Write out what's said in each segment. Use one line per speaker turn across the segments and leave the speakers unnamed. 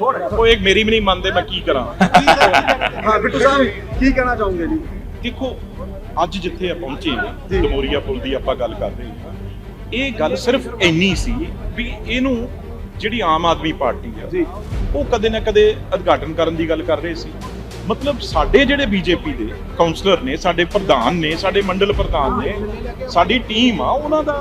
ਉਹ ਇੱਕ ਮੇਰੀ ਵੀ ਨਹੀਂ ਮੰਨਦੇ ਮੈਂ ਕੀ ਕਰਾਂ?
ਹਾਂ ਬਿੱਟੂ ਸਾਹਿਬ ਕੀ ਕਹਿਣਾ ਚਾਹੋਗੇ ਜੀ?
ਦੇਖੋ ਅੱਜ ਜਿੱਥੇ ਆ ਪਹੁੰਚੇ ਹਾਂ, ਡਮੋਰੀਆ ਪੁਲ ਦੀ ਆਪਾਂ ਗੱਲ ਕਰ ਰਹੇ ਹਾਂ ਇਹ ਗੱਲ ਸਿਰਫ ਇੰਨੀ ਸੀ ਵੀ ਇਹਨੂੰ ਜਿਹੜੀ ਆਮ ਆਦਮੀ ਪਾਰਟੀ ਆ
ਜੀ।
ਉਹ ਕਦੇ ਨਾ ਕਦੇ ਉਦਘਾਟਨ ਕਰਨ ਦੀ ਗੱਲ ਕਰ ਰਹੇ ਸੀ। ਮਤਲਬ ਸਾਡੇ ਜਿਹੜੇ ਬੀਜੇਪੀ ਦੇ ਕਾਉਂਸਲਰ ਨੇ ਸਾਡੇ ਪ੍ਰਧਾਨ ਨੇ ਸਾਡੇ ਮੰਡਲ ਪ੍ਰਧਾਨ ਨੇ ਸਾਡੀ ਟੀਮ ਆ ਉਹਨਾਂ ਦਾ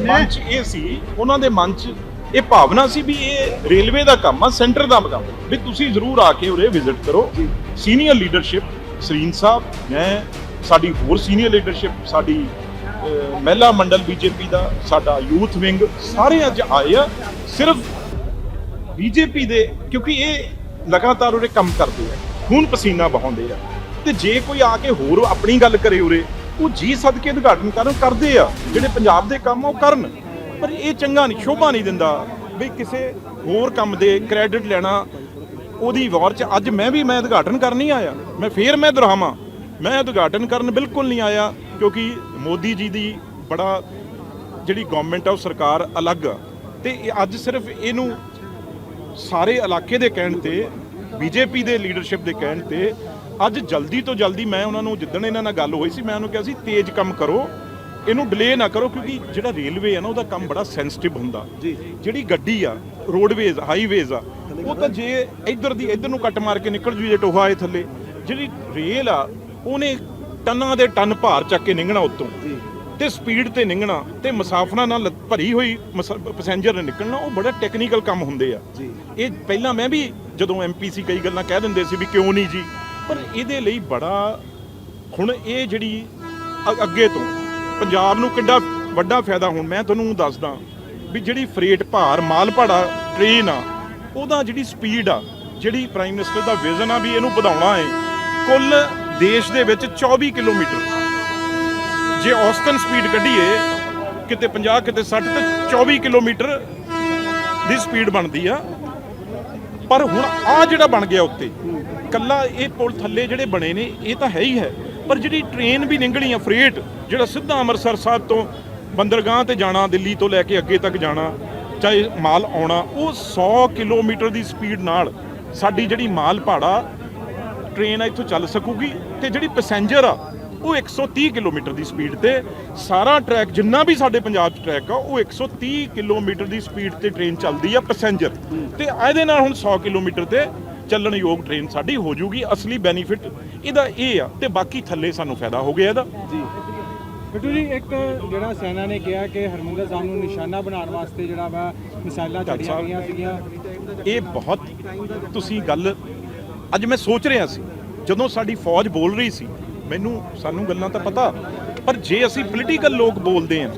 ਮਨ 'ਚ ਇਹ ਸੀ ਉਹਨਾਂ ਦੇ ਮਨ 'ਚ ਇਹ ਭਾਵਨਾ ਸੀ ਵੀ ਇਹ ਰੇਲਵੇ ਦਾ ਕੰਮ ਆ, ਸੈਂਟਰ ਦਾ ਕੰਮ। ਵੀ ਤੁਸੀਂ ਜ਼ਰੂਰ ਆ ਕੇ ਉਰੇ ਵਿਜ਼ਿਟ ਕਰੋ। ਸੀਨੀਅਰ ਲੀਡਰਸ਼ਿਪ ਸਰੀਨ ਸਾਹਿਬ, ਮੈਂ, ਸਾਡੀ ਹੋਰ ਸੀਨੀਅਰ ਲੀਡਰਸ਼ਿਪ ਸਾਡੀ ਮਹਿਲਾ ਮੰਡਲ ਬੀਜੇਪੀ ਦਾ, ਸਾਡਾ ਯੂਥ ਵਿੰਗ ਸਾਰੇ ਅੱਜ ਆਏ ਆ। ਸਿਰਫ ਬੀਜੇਪੀ ਦੇ, ਕਿਉਂਕਿ ਇਹ ਲਗਾਤਾਰ ਉਰੇ ਕੰਮ ਕਰਦੇ ਆ। ਖੂਨ ਪਸੀਨਾ ਬਹਾਉਂਦੇ ਆ। ਤੇ ਜੇ ਕੋਈ ਆ ਕੇ ਹੋਰ ਆਪਣੀ ਗੱਲ ਕਰੇ ਉਰੇ, ਉਹ ਜੀ ਸਦਕੇ ਉਦਘਾਟਨ ਕਰਨ ਕਰਦੇ ਆ। ਜਿਹੜੇ ਪੰਜਾਬ ਦੇ ਕੰਮ ਆ, ਉਹ ਕਰਨ। ਪਰ ਇਹ ਚੰਗਾ ਨਹੀਂ, ਸ਼ੋਭਾ ਨਹੀਂ ਦਿੰਦਾ ਵੀ ਕਿਸੇ ਹੋਰ ਕੰਮ ਦੇ ਕ੍ਰੈਡਿਟ ਲੈਣਾ ਉਹਦੀ ਵਾਰ ਚ ਅੱਜ ਮੈਂ ਵੀ ਮੈਂ ਉਦਘਾਟਨ ਕਰਨ ਨਹੀਂ ਆਇਆ। ਮੈਂ ਫੇਰ ਮੈਂ ਦੁਹਰਾਵਾਂ ਮੈਂ ਉਦਘਾਟਨ ਕਰਨ ਬਿਲਕੁਲ ਨਹੀਂ ਆਇਆ ਕਿਉਂਕਿ ਮੋਦੀ ਜੀ ਦੀ ਬੜਾ ਜਿਹੜੀ ਗਵਰਨਮੈਂਟ ਆ ਉਹ ਸਰਕਾਰ ਅਲੱਗ ਆ। ਤੇ ਇਹ ਅੱਜ ਸਿਰਫ ਇਹਨੂੰ ਸਾਰੇ ਇਲਾਕੇ ਦੇ ਕਹਿਣ ਤੇ, ਬੀਜੇਪੀ ਦੇ ਲੀਡਰਸ਼ਿਪ ਦੇ ਕਹਿਣ ਤੇ ਅੱਜ ਜਲਦੀ ਤੋਂ ਜਲਦੀ ਮੈਂ ਉਹਨਾਂ ਨੂੰ ਜਿੱਦਣ ਇਹਨਾਂ ਨਾਲ ਗੱਲ ਹੋਈ ਸੀ, ਮੈਂ ਉਹਨੂੰ ਕਿਹਾ ਸੀ, ਤੇਜ਼ ਕੰਮ ਕਰੋ। ਇਹਨੂੰ ਡਿਲੇ ਨਾ ਕਰੋ ਕਿਉਂਕਿ ਜਿਹੜਾ ਰੇਲਵੇ ਆ ਨਾ ਉਹਦਾ ਕੰਮ ਬੜਾ ਸੈਂਸਿਟਿਵ ਹੁੰਦਾ।
ਜੀ।
ਜਿਹੜੀ ਗੱਡੀ ਆ ਰੋਡਵੇਜ਼ ਹਾਈਵੇਜ਼ ਆ ਉਹ ਤਾਂ ਜੇ ਇੱਧਰ ਦੀ ਇੱਧਰ ਨੂੰ ਕੱਟ ਮਾਰ ਕੇ ਨਿਕਲ ਜੂ ਜੇ ਟੋਹਾ ਹੈ ਥੱਲੇ। ਜਿਹੜੀ ਰੇਲ ਆ ਉਹਨੇ ਟਨਾਂ ਦੇ ਟਨ ਭਾਰ ਚੱਕ ਕੇ ਨਿੰਗਣਾ ਉੱਤੋਂ। ਤੇ ਸਪੀਡ ਤੇ ਨਿੰਗਣਾ ਤੇ ਮੁਸਾਫਰਾਂ ਨਾਲ ਭਰੀ ਹੋਈ ਪੈਸੇਂਜਰ ਨੇ ਨਿਕਲਣਾ ਉਹ ਬੜਾ ਟੈਕਨੀਕਲ ਕੰਮ ਹੁੰਦੇ ਆ। ਇਹ ਪਹਿਲਾਂ ਮੈਂ ਵੀ ਜਦੋਂ ਐਮਪੀਸੀ ਕਈ ਗੱਲਾਂ ਕਹਿ ਦਿੰਦੇ ਸੀ ਵੀ ਕਿਉਂ ਨਹੀਂ ਜੀ ਪਰ ਇਹਦੇ ਲਈ ਬੜਾ ਹੁਣ ਇਹ ਜਿਹੜੀ ਅੱਗੇ ਤੋਂ ਪੰਜਾਬ ਨੂੰ ਕਿੱਡਾ ਵੱਡਾ ਫਾਇਦਾ ਹੁਣ ਮੈਂ ਤੁਹਾਨੂੰ ਦੱਸਦਾ ਵੀ ਜਿਹੜੀ ਫਰੇਟ ਭਾਰ ਮਾਲ ਭਾੜਾ ਟ੍ਰੇਨ ਆ, ਉਹਦਾ ਜਿਹੜੀ ਸਪੀਡ ਆ, ਜਿਹੜੀ ਪ੍ਰਾਈਮ ਮਿਨਿਸਟਰ ਦਾ ਵਿਜ਼ਨ ਆ ਵੀ ਇਹਨੂੰ ਵਧਾਉਣਾ ਹੈ, ਕੁੱਲ ਦੇਸ਼ ਦੇ ਵਿੱਚ 24 ਕਿਲੋਮੀਟਰ। ਜੇ ਔਸਤਨ ਸਪੀਡ ਕੱਢੀਏ, ਕਿਤੇ 50 ਕਿਤੇ 60 ਤੇ 24 ਕਿਲੋਮੀਟਰ ਦੀ ਸਪੀਡ ਬਣਦੀ ਆ। ਪਰ ਹੁਣ ਆ ਜਿਹੜਾ ਬਣ ਗਿਆ ਉੱਤੇ, ਕੱਲਾ ਇਹ ਪੁਲ ਥੱਲੇ ਜਿਹੜੇ ਬਣੇ ਨੇ, ਇਹ ਤਾਂ ਹੈ ਹੀ ਹੈ। ਪਰ ਜਿਹੜੀ ਟ੍ਰੇਨ ਵੀ ਨਿੰਗਣੀ ਆ ਫਰੇਟ ਜਿਹੜਾ ਸਿੱਧਾ ਅੰਮ੍ਰਿਤਸਰ ਸਾਹਿਬ ਤੋਂ ਬੰਦਰਗਾਹ ਤੇ ਜਾਣਾ, ਦਿੱਲੀ ਤੋਂ ਲੈ ਕੇ ਅੱਗੇ ਤੱਕ ਜਾਣਾ, ਚਾਹੇ ਮਾਲ ਆਉਣਾ, ਉਹ 100 ਕਿਲੋਮੀਟਰ ਦੀ ਸਪੀਡ ਨਾਲ ਸਾਡੀ ਜਿਹੜੀ ਮਾਲ ਭਾੜਾ ਟ੍ਰੇਨ ਆ ਇੱਥੋਂ ਚੱਲ ਸਕੂਗੀ ਤੇ ਜਿਹੜੀ ਪੈਸੇਂਜਰ ਆ, ਉਹ 130 ਕਿਲੋਮੀਟਰ ਦੀ ਸਪੀਡ ਤੇ। ਸਾਰਾ ਟਰੈਕ ਜਿੰਨਾ ਵੀ ਸਾਡੇ ਪੰਜਾਬ 'ਚ ਟਰੈਕ ਆ, ਉਹ 130 ਕਿਲੋਮੀਟਰ ਦੀ ਸਪੀਡ ਤੇ ਟ੍ਰੇਨ ਚੱਲਦੀ ਆ ਪੈਸੇਂਜਰ ਤੇ ਇਹਦੇ ਨਾਲ ਹੁਣ 100 ਕਿਲੋਮੀਟਰ ਤੇ ਚੱਲਣ ਯੋਗ ਟ੍ਰੇਨ ਸਾਡੀ ਹੋ ਜੂਗੀ ਅਸਲੀ ਬੈਨੀਫਿਟ ਇਹਦਾ ਇਹ ਆ ਤੇ ਬਾਕੀ ਥੱਲੇ ਸਾਨੂੰ ਫਾਇਦਾ ਹੋ ਗਿਆ ਇਹਦਾ।
ਜੀ।
ਬਿੱਟੂ ਜੀ ਇੱਕ ਜਿਹੜਾ ਸੈਨਾ ਨੇ ਕਿਹਾ ਕਿ ਹਰਮੰਦਰ ਸਾਹਿਬ ਨੂੰ ਨਿਸ਼ਾਨਾ ਬਣਾਉਣ ਵਾਸਤੇ ਜਿਹੜਾ ਵਾ ਮਿਸਾਈਲਾਂ ਛੱਡੀਆਂ। ਗਈਆਂ ਸੀਗੀਆਂ।
ਇਹ ਬਹੁਤ ਤੁਸੀਂ ਗੱਲ ਅੱਜ ਮੈਂ ਸੋਚ ਰਿਹਾ ਸੀ ਜਦੋਂ ਸਾਡੀ ਫੌਜ ਬੋਲ ਰਹੀ ਸੀ ਮੈਨੂੰ ਸਾਨੂੰ ਗੱਲਾਂ ਤਾਂ ਪਤਾ ਪਰ ਜੇ ਅਸੀਂ ਪੋਲੀਟੀਕਲ ਲੋਕ ਬੋਲਦੇ ਆ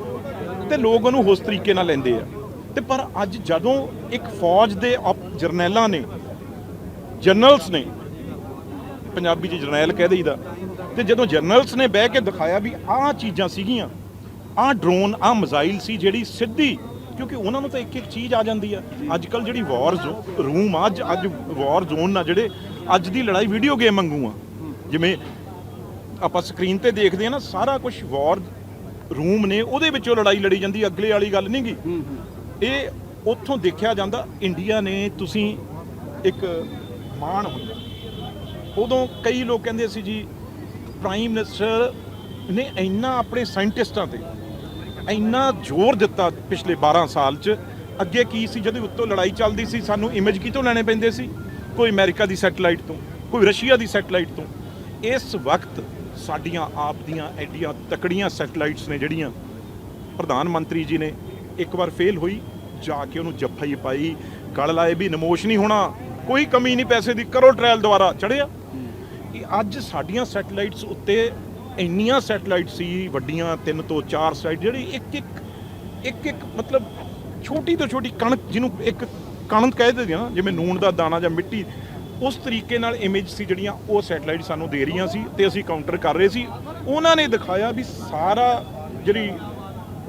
ਤੇ ਲੋਕ ਉਹਨੂੰ ਉਸ ਤਰੀਕੇ ਨਾਲ ਲੈਂਦੇ ਆ। ਤੇ ਪਰ ਅੱਜ ਜਦੋਂ ਇੱਕ ਫੌਜ ਦੇ ਜਰਨੈਲਾਂ ਨੇ ਜਨਰਲਸ ਨੇ ਪੰਜਾਬੀ ਚ ਜਰਨੈਲ ਕਹਿ ਦਈਦਾ ਤੇ ਜਦੋਂ ਜਰਨਲਸ ਨੇ ਬਹਿ ਕੇ ਦਿਖਾਇਆ ਵੀ ਆਹ ਚੀਜ਼ਾਂ ਸੀਗੀਆਂ ਆਹ ਡਰੋਨ ਆਹ ਮਿਜ਼ਾਈਲ ਸੀ ਜਿਹੜੀ ਸਿੱਧੀ ਕਿਉਂਕਿ ਉਹਨਾਂ ਨੂੰ ਤਾਂ ਇੱਕ ਇੱਕ ਚੀਜ਼ ਆ ਜਾਂਦੀ ਆ। ਅੱਜ ਕੱਲ ਜਿਹੜੀ ਵਾਰ ਰੂਮ ਆ ਅੱਜ ਅੱਜ ਵਾਰ ਜ਼ੋਨ ਆ ਜਿਹੜੇ ਅੱਜ ਦੀ ਲੜਾਈ ਵੀਡੀਓ ਗੇਮ ਵਾਂਗੂ ਆ। ਜਿਵੇਂ ਆਪਾਂ ਸਕਰੀਨ ਤੇ ਦੇਖਦੇ ਆ ਨਾ ਸਾਰਾ ਕੁਝ ਵਾਰ ਰੂਮ ਨੇ ਉਹਦੇ ਵਿੱਚੋਂ ਲੜਾਈ ਲੜੀ ਜਾਂਦੀ ਅਗਲੇ ਵਾਲੀ ਗੱਲ ਨਹੀਂ ਗੀ।
ਹੂੰ ਹੂੰ।
ਇਹ ਉੱਥੋਂ ਦੇਖਿਆ ਜਾਂਦਾ ਇੰਡੀਆ ਨੇ ਤੁਸੀਂ ਇੱਕ ਮਾਣ ਹੁੰਦਾ ਉਦੋਂ ਕਈ ਲੋਕ ਕਹਿੰਦੇ ਸੀ ਜੀ ਪ੍ਰਾਈਮ ਮਿਨਿਸਟਰ ਨੇ ਇੰਨਾ ਆਪਣੇ ਸਾਇੰਟਿਸਟਾਂ ਤੇ ਇੰਨਾ ਜ਼ੋਰ ਦਿੱਤਾ ਪਿਛਲੇ 12 ਸਾਲ 'ਚ, ਅੱਗੇ ਕੀ ਸੀ? ਜਦੋਂ ਉੱਤੋਂ ਲੜਾਈ ਚੱਲਦੀ ਸੀ, ਸਾਨੂੰ ਇਮੇਜ ਕਿਤੋਂ ਲੈਣੇ ਪੈਂਦੇ ਸੀ? ਕੋਈ ਅਮਰੀਕਾ ਦੀ ਸੈਟੇਲਾਈਟ ਤੋਂ, ਕੋਈ ਰਸ਼ੀਆ ਦੀ ਸੈਟੇਲਾਈਟ ਤੋਂ। ਇਸ ਵਕਤ ਸਾਡੀਆਂ ਆਪ ਦੀਆਂ ਐਡੀਆਂ ਤਕੜੀਆਂ ਸੈਟੇਲਾਈਟਸ ਨੇ ਜਿਹੜੀਆਂ ਪ੍ਰਧਾਨ ਮੰਤਰੀ ਜੀ ਨੇ ਇੱਕ ਵਾਰ ਫੇਲ ਹੋਈ, ਜਾ ਕੇ ਉਹਨੂੰ ਜੱਫਾ ਹੀ ਪਾਈ, ਗਲ ਲਾਏ ਵੀ ਨਮੋਸ਼ ਨਹੀਂ ਹੋਣਾ। ਕੋਈ ਕਮੀ ਨਹੀਂ ਪੈਸੇ ਦੀ, ਕਰੋ ਟ੍ਰਾਇਲ ਦੁਆਰਾ ਚੜਿਆ ਇਹ ਅੱਜ ਸਾਡੀਆਂ ਸੈਟਲਾਈਟਸ ਉੱਤੇ ਇੰਨੀਆਂ ਸੈਟਲਾਈਟ ਸੀ, ਵੱਡੀਆਂ, ਤਿੰਨ ਤੋਂ ਚਾਰ ਸਾਈਡ ਜਿਹੜੀ ਇੱਕ ਇੱਕ ਇੱਕ ਇੱਕ ਮਤਲਬ ਛੋਟੀ ਤੋਂ ਛੋਟੀ ਕਣਕ ਜਿਹਨੂੰ ਇੱਕ ਕਣਕ ਕਹਿ ਦਿੰਦੇ ਆ ਨਾ, ਜਿਵੇਂ ਨੂਣ ਦਾ ਦਾਣਾ ਜਾਂ ਮਿੱਟੀ, ਉਸ ਤਰੀਕੇ ਨਾਲ ਇਮੇਜ ਸੀ ਜਿਹੜੀਆਂ ਉਹ ਸੈਟਲਾਈਟ ਸਾਨੂੰ ਦੇ ਰਹੀਆਂ ਸੀ ਤੇ ਅਸੀਂ ਕਾਊਂਟਰ ਕਰ ਰਹੇ ਸੀ। ਉਹਨਾਂ ਨੇ ਦਿਖਾਇਆ ਵੀ ਸਾਰਾ ਜਿਹੜੀ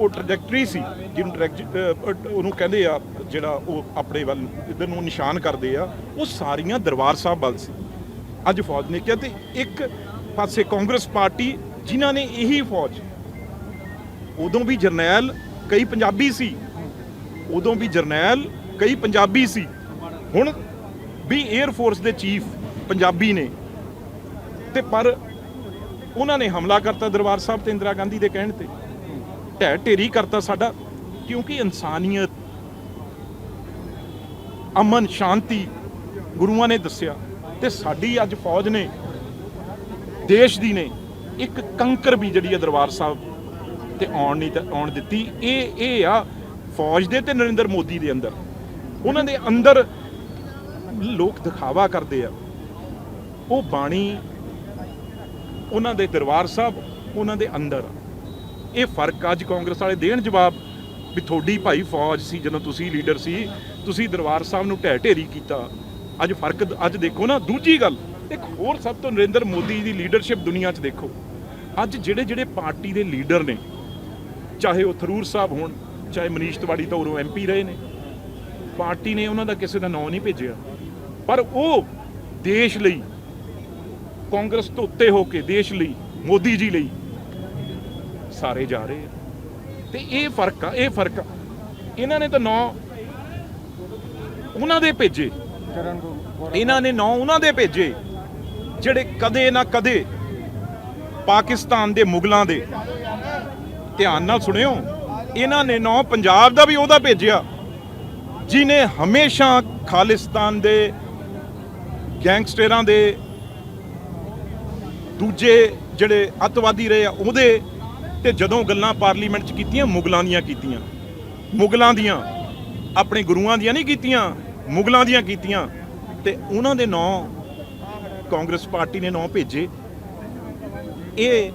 ਉਹ ਟ੍ਰੈਜੈਕਟਰੀ ਸੀ, ਜਿਹਨੂੰ traject- ਉਹਨੂੰ ਕਹਿੰਦੇ ਆ, ਜਿਹੜਾ ਉਹ ਆਪਣੇ ਵੱਲ ਇਧਰ ਨੂੰ ਨਿਸ਼ਾਨ ਕਰਦੇ ਆ, ਉਹ ਸਾਰੀਆਂ ਦਰਬਾਰ ਸਾਹਿਬ ਵੱਲ ਸੀ। ਅੱਜ ਫੌਜ ਨੇ ਕਿਹਾ ਤੇ ਇੱਕ ਪਾਸੇ ਕਾਂਗਰਸ ਪਾਰਟੀ, ਜਿਨ੍ਹਾਂ ਨੇ ਇਹੀ ਫੌਜ, ਉਦੋਂ ਵੀ ਜਰਨੈਲ, ਕਈ ਪੰਜਾਬੀ ਸੀ, ਉਦੋਂ ਵੀ ਜਰਨੈਲ, ਕਈ ਪੰਜਾਬੀ ਸੀ। ਹੁਣ ਵੀ 에ਅਰ ਫੋਰਸ ਦੇ ਚੀਫ ਪੰਜਾਬੀ ਨੇ। ਤੇ ਪਰ ਉਹਨਾਂ ਨੇ ਹਮਲਾ ਕਰਤਾ ਦਰਬਾਰ ਸਾਹਿਬ ਤੇ ਇੰਦਰਾ ਗਾਂਧੀ ਦੇ ਕਹਿਣ ਤੇ। ਢਹਿ ਢੇਰੀ ਕਰਤਾ ਸਾਡਾ, ਕਿਉਂਕਿ ਇਨਸਾਨੀਅਤ, ਅਮਨ, ਸ਼ਾਂਤੀ ਗੁਰੂਆਂ ਨੇ ਦੱਸਿਆ ਤੇ ਸਾਡੀ ਅੱਜ ਫੌਜ ਨੇ, ਦੇਸ਼ ਦੀ ਨੇ, ਇੱਕ ਕੰਕਰ ਵੀ ਜਿਹੜੀ ਹੈ ਦਰਬਾਰ ਸਾਹਿਬ ਤੇ ਆਉਣ ਨਹੀਂ ਆਉਣ ਦਿੱਤੀ। ਇਹ ਇਹ ਆ ਫੌਜ ਦੇ ਤੇ ਨਰਿੰਦਰ ਮੋਦੀ ਦੇ ਅੰਦਰ। ਉਹਨਾਂ ਦੇ ਅੰਦਰ ਲੋਕ ਦਿਖਾਵਾ ਕਰਦੇ ਆ। ਉਹ ਬਾਣੀ ਉਹਨਾਂ ਦੇ ਦਰਬਾਰ ਸਾਹਿਬ, ਉਹਨਾਂ ਦੇ ਅੰਦਰ ਆ। ਇਹ ਫ਼ਰਕ ਅੱਜ ਕਾਂਗਰਸ ਵਾਲੇ ਦੇਣ ਜਵਾਬ ਵੀ ਤੁਹਾਡੀ ਭਾਈ ਫੌਜ ਸੀ, ਜਦੋਂ ਤੁਸੀਂ ਲੀਡਰ ਸੀ, ਤੁਸੀਂ ਦਰਬਾਰ ਸਾਹਿਬ ਨੂੰ ਢਹਿ ਢੇਰੀ ਕੀਤਾ। ਅੱਜ ਫ਼ਰਕ ਅੱਜ ਦੇਖੋ ਨਾ, ਦੂਜੀ ਗੱਲ, ਇੱਕ ਹੋਰ ਸਭ ਤੋਂ ਨਰਿੰਦਰ ਮੋਦੀ ਦੀ ਲੀਡਰਸ਼ਿਪ ਦੁਨੀਆ 'ਚ ਦੇਖੋ। ਅੱਜ ਜਿਹੜੇ ਜਿਹੜੇ ਪਾਰਟੀ ਦੇ ਲੀਡਰ ਨੇ, ਚਾਹੇ ਉਹ ਥਰੂਰ ਸਾਹਿਬ ਹੋਣ, ਚਾਹੇ ਮਨੀਸ਼ ਤਿਵਾੜੀ ਤਾਂ ਉਰੋਂ ਐਮਪੀ ਰਹੇ ਨੇ, ਪਾਰਟੀ ਨੇ ਉਹਨਾਂ ਦਾ ਕਿਸੇ ਦਾ ਨਾਂ ਨਹੀਂ ਭੇਜਿਆ। ਪਰ ਉਹ ਦੇਸ਼ ਲਈ, ਕਾਂਗਰਸ ਤੋਂ ਉੱਤੇ ਹੋ ਕੇ ਦੇਸ਼ ਲਈ, ਮੋਦੀ ਜੀ ਲਈ ਸਾਰੇ ਜਾ ਰਹੇ ਆ। ਤੇ ਇਹ ਫ਼ਰਕ ਆ, ਇਹ ਫ਼ਰਕ ਆ। ਇਹਨਾਂ ਨੇ ਤਾਂ ਨੌ ਉਹਨਾਂ ਦੇ ਭੇਜੇ। ਇਹਨਾਂ ਨੇ ਨੌ ਉਹਨਾਂ ਦੇ ਭੇਜੇ, ਜਿਹੜੇ ਕਦੇ ਨਾ ਕਦੇ ਪਾਕਿਸਤਾਨ ਦੇ ਮੁਗਲਾਂ ਦੇ। ਧਿਆਨ ਨਾਲ ਸੁਣਿਓ, ਇਹਨਾਂ ਨੇ ਨੌ ਪੰਜਾਬ ਦਾ ਵੀ ਉਹਦਾ ਭੇਜਿਆ, ਜਿਨੇ ਹਮੇਸ਼ਾ ਖਾਲਿਸਤਾਨ ਦੇ, ਗੈਂਗਸਟਰਾਂ ਦੇ, ਦੂਜੇ ਜਿਹੜੇ ਅੱਤਵਾਦੀ ਰਹੇ ਆ, ਉਹਦੇ ਤੇ ਜਦੋਂ ਗੱਲਾਂ ਪਾਰਲੀਮੈਂਟ 'ਚ ਕੀਤੀਆਂ, ਮੁਗਲਾਂ ਦੀਆਂ ਕੀਤੀਆਂ। ਮੁਗਲਾਂ ਦੀਆਂ, ਆਪਣੇ ਗੁਰੂਆਂ ਦੀਆਂ ਨਹੀਂ ਕੀਤੀਆਂ, ਮੁਗਲਾਂ ਦੀਆਂ ਕੀਤੀਆਂ। ਤੇ ਉਹਨਾਂ ਦੇ ਨਾਂ, ਕਾਂਗਰਸ ਪਾਰਟੀ ਨੇ ਨਾਂ ਭੇਜੇ। ਇਹ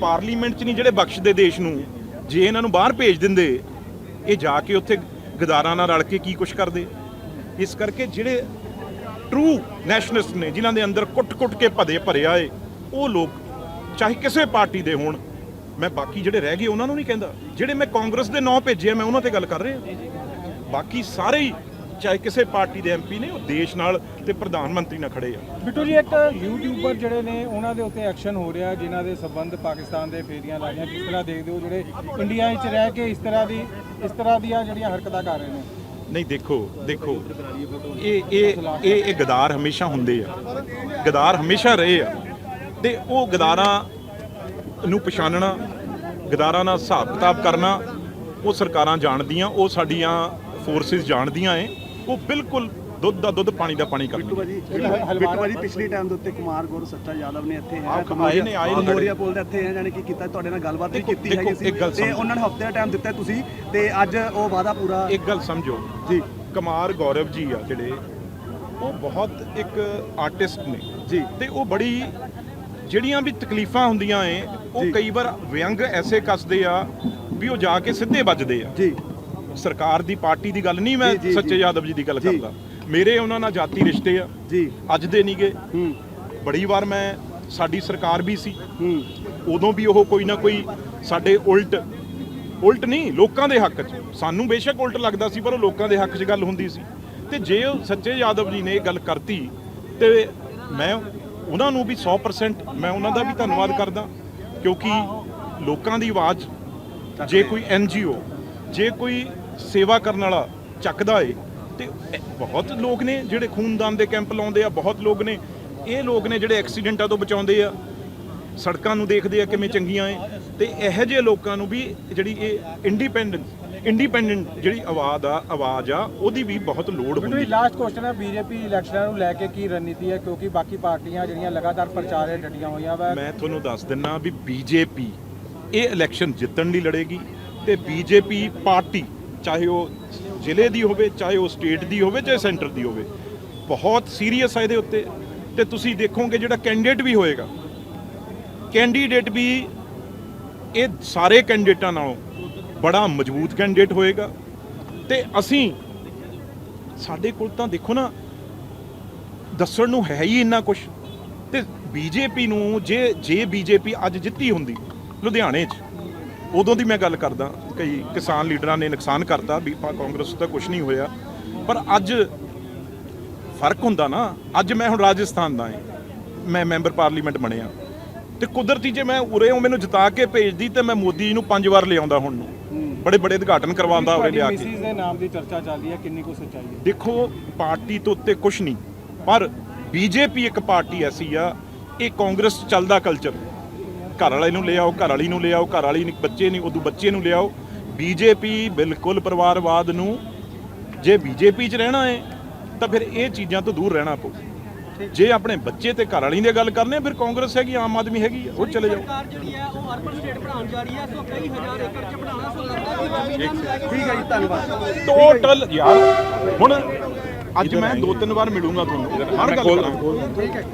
ਪਾਰਲੀਮੈਂਟ 'ਚ ਨਹੀਂ, ਜਿਹੜੇ ਬਖਸ਼ਦੇ ਦੇਸ਼ ਨੂੰ, ਜੇ ਇਹਨਾਂ ਨੂੰ ਬਾਹਰ ਭੇਜ ਦਿੰਦੇ, ਇਹ ਜਾ ਕੇ ਉੱਥੇ ਗਦਾਰਾਂ ਨਾਲ ਰਲ ਕੇ ਕੀ ਕੁਛ ਕਰਦੇ? ਇਸ ਕਰਕੇ ਜਿਹੜੇ ਟਰੂ ਨੈਸ਼ਨਲਿਸਟ ਨੇ, ਜਿਨ੍ਹਾਂ ਦੇ ਅੰਦਰ ਕੁੱਟ-ਕੁੱਟ ਕੇ ਭਦੇ ਭਰਿਆ ਏ, ਉਹ ਲੋਕ, ਚਾਹੇ ਕਿਸੇ ਪਾਰਟੀ ਦੇ ਹੋਣ ਮੈਂ ਬਾਕੀ ਜਿਹੜੇ ਰਹਿ ਗਏ ਉਹਨਾਂ ਨੂੰ ਨਹੀਂ ਕਹਿੰਦਾ। ਜਿਹੜੇ ਮੈਂ ਕਾਂਗਰਸ ਦੇ ਨਾਂ ਭੇਜੇ ਆ, ਮੈਂ ਉਹਨਾਂ ਤੇ ਗੱਲ ਕਰ ਰਿਹਾ। ਬਾਕੀ ਸਾਰੇ ਹੀ ਚਾਹੇ ਕਿਸੇ ਪਾਰਟੀ ਦੇ ਐਮਪੀ ਨੇ ਉਹ ਦੇਸ਼ ਨਾਲ ਤੇ ਪ੍ਰਧਾਨ ਮੰਤਰੀ ਨਾਲ ਖੜੇ ਆ।
ਬਿੱਟੂ ਜੀ ਇੱਕ ਯੂਟਿਊਬਰ ਜਿਹੜੇ ਨੇ ਉਹਨਾਂ ਦੇ ਉੱਤੇ ਐਕਸ਼ਨ ਹੋ ਰਿਹਾ ਜਿਨ੍ਹਾਂ ਦੇ ਸੰਬੰਧ ਪਾਕਿਸਤਾਨ ਦੇ ਫੇਰੀਆਂ ਲਾਈਆਂ। ਕਿਸ ਤਰ੍ਹਾਂ ਦੇਖਦੇ ਹੋ ਜਿਹੜੇ ਇੰਡੀਆ ਵਿੱਚ ਰਹਿ ਕੇ ਇਸ ਤਰ੍ਹਾਂ ਦੀ ਇਸ ਤਰ੍ਹਾਂ ਦੀਆਂ ਜਿਹੜੀਆਂ ਹਰਕਤਾਂ ਕਰ ਰਹੇ ਨੇ।
ਨਹੀਂ ਦੇਖੋ ਦੇਖੋ। ਇਹ ਇਹ ਇਹ ਇਹ ਗਦਾਰ ਹਮੇਸ਼ਾ ਹੁੰਦੇ ਆ। ਗਦਾਰ ਹਮੇਸ਼ਾ ਰਹੇ ਆ। ਤੇ ਉਹ ਗਦਾਰਾਂ ਨੂੰ ਪਛਾਣਨਾ ਗਦਾਰਾਂ ਨਾਲ ਹਿਸਾਬ ਕਿਤਾਬ ਕਰਨਾ ਉਹ ਸਰਕਾਰਾਂ ਜਾਣਦੀਆਂ ਉਹ ਸਾਡੀਆਂ ਫੋਰਸਿਸ ਜਾਣਦੀਆਂ ਏ ਉਹ ਬਿਲਕੁਲ ਦੁੱਧ ਦਾ ਦੁੱਧ ਪਾਣੀ ਦਾ ਪਾਣੀ
ਭਾਜੀ ਬਿੱਟੂ ਭਾਜੀ ਪਿਛਲੀ ਟਾਈਮ ਦੇ ਉੱਤੇ ਕੁਮਾਰ ਗੁਰ ਸੱਚਾ ਯਾਦਵ ਨੇ ਇੱਥੇ ਹੈ
ਆਏ ਨੇ, ਆਏ
ਮੋਰੀਆ ਪੁੱਲ ਦੇ ਇੱਥੇ ਹੈ ਜਾਨੀ ਕਿ ਕੀਤਾ ਤੁਹਾਡੇ ਨਾਲ ਗੱਲਬਾਤ ਵੀ ਕੀਤੀ ਹੈਗੀ ਸੀ। ਤੇ। ਉਹਨਾਂ ਨੇ ਹਫ਼ਤੇ ਦਾ ਟਾਈਮ ਦਿੱਤਾ ਤੁਸੀਂ ਤੇ ਅੱਜ ਉਹ ਵਾਦਾ ਪੂਰਾ
ਇੱਕ ਗੱਲ ਸਮਝੋ।
ਜੀ।
ਕੁਮਾਰ ਗੌਰਵ ਜੀ ਆ ਜਿਹੜੇ ਉਹ ਬਹੁਤ ਇੱਕ ਆਰਟਿਸਟ ਨੇ।
ਜੀ।
ਤੇ ਉਹ ਬੜੀ ਜਿਹੜੀਆਂ ਵੀ ਤਕਲੀਫਾਂ ਹੁੰਦੀਆਂ ਏ ਉਹ
ਜੀ।
ਕਈ ਵਾਰ ਵਿਅੰਗ ਐਸੇ ਕੱਸਦੇ ਆ ਵੀ ਉਹ ਜਾ ਕੇ ਸਿੱਧੇ ਵੱਜਦੇ ਆ।
ਜੀ।
ਸਰਕਾਰ ਦੀ ਪਾਰਟੀ ਦੀ ਗੱਲ ਨਹੀਂ ਮੈਂ
ਜੀ, ਜੀ,
ਸੱਚੇ
ਜੀ।
ਯਾਦਵ ਜੀ ਦੀ ਗੱਲ
ਜੀ।
ਕਰਦਾ। ਮੇਰੇ ਉਹਨਾਂ ਨਾਲ ਜਾਤੀ ਰਿਸ਼ਤੇ ਆ।
ਜੀ।
ਅੱਜ ਦੇ ਨਹੀਂਗੇ
ਹੂੰ।
ਬੜੀ ਵਾਰ ਮੈਂ ਸਾਡੀ ਸਰਕਾਰ ਵੀ ਸੀ।
ਹੂੰ।
ਉਦੋਂ ਵੀ ਉਹ ਕੋਈ ਨਾ ਕੋਈ ਸਾਡੇ ਉਲਟ ਉਲਟ ਨਹੀਂ ਲੋਕਾਂ ਦੇ ਹੱਕ 'ਚ। ਸਾਨੂੰ ਬੇਸ਼ੱਕ ਉਲਟ ਲੱਗਦਾ ਸੀ ਪਰ ਉਹ ਲੋਕਾਂ ਦੇ ਹੱਕ 'ਚ ਗੱਲ ਹੁੰਦੀ ਸੀ। ਤੇ ਜੇ ਉਹ ਸੱਚੇ ਯਾਦਵ ਜੀ ਨੇ ਇਹ ਗੱਲ ਕਰਤੀ ਤੇ ਮੈਂ ਉਹਨਾਂ ਨੂੰ ਵੀ 100% ਮੈਂ ਉਹਨਾਂ ਦਾ ਵੀ ਧੰਨਵਾਦ ਕਰਦਾ, ਕਿਉਂਕਿ ਲੋਕਾਂ ਦੀ ਆਵਾਜ਼, ਜੇ ਕੋਈ ਐਨਜੀਓ ਜੇ ਕੋਈ ਸੇਵਾ ਕਰਨ ਵਾਲਾ ਚੱਕਦਾ ਏ, ਤੇ ਬਹੁਤ ਲੋਕ ਨੇ ਜਿਹੜੇ ਖੂਨਦਾਨ ਦੇ ਕੈਂਪ ਲਾਉਂਦੇ ਆ, ਬਹੁਤ ਲੋਕ ਨੇ। ਇਹ ਲੋਕ ਨੇ ਜਿਹੜੇ ਐਕਸੀਡੈਂਟਾਂ ਤੋਂ ਬਚਾਉਂਦੇ ਆ, ਸੜਕਾਂ ਨੂੰ ਦੇਖਦੇ ਆ ਕਿਵੇਂ ਚੰਗੀਆਂ ਏ, ਤੇ ਇਹੋ ਜਿਹੇ ਲੋਕਾਂ ਨੂੰ ਵੀ ਜਿਹੜੀ ਇਹ ਇੰਡੀਪੈਂਡੈਂਸ ਇੰਡੀਪੈਂਡੈਂਟ ਜਿਹੜੀ ਆਵਾਜ਼ ਆ ਆਵਾਜ਼ ਆ ਉਹਦੀ ਵੀ ਬਹੁਤ ਲੋੜ ਹੁੰਦੀ
ਜੀ ਲਾਸਟ ਕੁਐਸਚਨ ਹੈ ਬੀਜੇਪੀ ਇਲੈਕਸ਼ਨਾਂ ਨੂੰ ਲੈ ਕੇ ਕੀ ਰਣਨੀਤੀ ਹੈ? ਕਿਉਂਕਿ ਬਾਕੀ ਪਾਰਟੀਆਂ ਜਿਹੜੀਆਂ ਲਗਾਤਾਰ ਪ੍ਰਚਾਰੇ ਡਟੀਆਂ ਹੋਈਆਂ ਵਾ।
ਮੈਂ ਤੁਹਾਨੂੰ ਦੱਸ ਦਿੰਨਾ ਵੀ ਬੀਜੇਪੀ ਇਹ ਇਲੈਕਸ਼ਨ ਜਿੱਤਣ ਲਈ ਲੜੇਗੀ ਤੇ ਬੀਜੇਪੀ ਪਾਰਟੀ ਚਾਹੇ ਉਹ ਜ਼ਿਲ੍ਹੇ ਦੀ ਹੋਵੇ ਚਾਹੇ ਉਹ ਸਟੇਟ ਦੀ ਹੋਵੇ ਚਾਹੇ ਸੈਂਟਰ ਦੀ ਹੋਵੇ ਬਹੁਤ ਸੀਰੀਅਸ ਹੈ ਇਹਦੇ ਉੱਤੇ। ਤੇ ਤੁਸੀਂ ਦੇਖੋਗੇ ਜਿਹੜਾ ਕੈਂਡੀਡੇਟ ਵੀ ਹੋਏਗਾ ਕੈਂਡੀਡੇਟ ਵੀ ਇਹ ਸਾਰੇ ਕੈਂਡੀਡੇਟਾਂ ਨਾਲੋਂ ਬੜਾ ਮਜ਼ਬੂਤ ਕੈਂਡੀਡੇਟ ਹੋਏਗਾ। ਤੇ ਅਸੀਂ ਸਾਡੇ ਕੋਲ ਤਾਂ ਦੇਖੋ ਨਾ, ਦੱਸਣ ਨੂੰ ਹੈ ਹੀ ਇੰਨਾ ਕੁਝ ਤੇ ਬੀਜੇਪੀ ਨੂੰ ਜੇ ਜੇ ਬੀਜੇਪੀ ਅੱਜ ਜਿੱਤੀ ਹੁੰਦੀ ਲੁਧਿਆਣੇ 'ਚ, ਉਦੋਂ ਦੀ ਮੈਂ ਗੱਲ ਕਰਦਾ, ਕਈ ਕਿਸਾਨ ਲੀਡਰਾਂ ਨੇ ਨੁਕਸਾਨ ਕਰਤਾ, ਵੀ ਕਾਂਗਰਸ ਤਾਂ ਕੁਝ ਨਹੀਂ ਹੋਇਆ। ਪਰ ਅੱਜ ਫ਼ਰਕ ਹੁੰਦਾ ਨਾ, ਅੱਜ ਮੈਂ ਹੁਣ ਰਾਜਸਥਾਨ ਦਾ ਹਾਂ, ਮੈਂ ਮੈਂਬਰ ਪਾਰਲੀਮੈਂਟ ਬਣਿਆ। ਤੇ ਕੁਦਰਤੀ ਜੇ ਮੈਂ ਉਰੇ ਉਹ ਮੈਨੂੰ ਜਿਤਾ ਕੇ ਭੇਜਦੀ ਤੇ ਮੈਂ ਮੋਦੀ ਜੀ ਨੂੰ ਪੰਜ ਵਾਰ ਲਿਆਉਂਦਾ ਹੁਣ ਨੂੰ। ਬੜੇ ਬੜੇ ਉਦਘਾਟਨ ਕਰਵਾਉਂਦਾ ਉਰੇ ਲਿਆ ਕੇ।
ਮਿਸਿਸ ਦੇ ਨਾਮ ਦੀ ਚਰਚਾ ਚੱਲ ਰਹੀ ਹੈ ਕਿੰਨੀ ਕੁ ਸੱਚਾਈ ਹੈ?
ਦੇਖੋ ਪਾਰਟੀ ਤੋਂ ਉੱਤੇ ਕੁਝ ਨਹੀਂ ਪਰ ਬੀਜੇਪੀ ਇੱਕ ਪਾਰਟੀ ਐਸੀ ਆ ਇਹ ਕਾਂਗਰਸ ਚੱਲਦਾ ਕਲਚਰ ਘਰ ਵਾਲੇ ਨੂੰ ਲਿਆਓ ਘਰ ਵਾਲੀ ਨੂੰ ਲਿਆਓ ਘਰ ਵਾਲੀ ਨੂੰ ਬੱਚੇ ਨਹੀਂ ਉਦੋਂ ਬੱਚੇ ਨੂੰ ਲਿਆਓ। ਬੀਜੇਪੀ ਬਿਲਕੁਲ ਪਰਿਵਾਰਵਾਦ ਨੂੰ ਜੇ ਬੀਜੇਪੀ 'ਚ ਰਹਿਣਾ ਹੈ ਤਾਂ ਫਿਰ ਇਹ ਚੀਜ਼ਾਂ ਤੋਂ ਦੂਰ ਰਹਿਣਾ ਪਊ। ਜੇ ਆਪਣੇ ਬੱਚੇ ਤੇ ਘਰ ਵਾਲੀ ਦੀ ਗੱਲ ਕਰਨੇ ਆ, ਫਿਰ ਕਾਂਗਰਸ ਹੈਗੀ ਆਮ ਆਦਮੀ ਹੈਗੀ ਉਹ ਚਲੇ ਜਾਓ।
ਸਰਕਾਰ ਜਿਹੜੀ ਹੈ ਉਹ ਅਰਬਨ ਸਟੇਟ ਬਣਾਉਣ ਜਾ ਰਹੀ ਹੈ ਸੋ ਕਈ ਹਜ਼ਾਰ ਏਕੜ ਚ ਬਣਾਉਣਾ ਸੋ ਲੱਗਦਾ ਕਿ ਜ਼ਮੀਨਾਂ ਨੂੰ ਲੈ ਕੇ
ਠੀਕ ਹੈ ਜੀ ਧੰਨਵਾਦ।
ਟੋਟਲ ਯਾਰ ਹੁਣ ਅੱਜ ਮੈਂ ਦੋ ਤਿੰਨ ਵਾਰ ਮਿਲੂੰਗਾ ਤੁਹਾਨੂੰ ਹਰ ਗੱਲ ਕਰਾਂਗਾ।
ਠੀਕ ਹੈ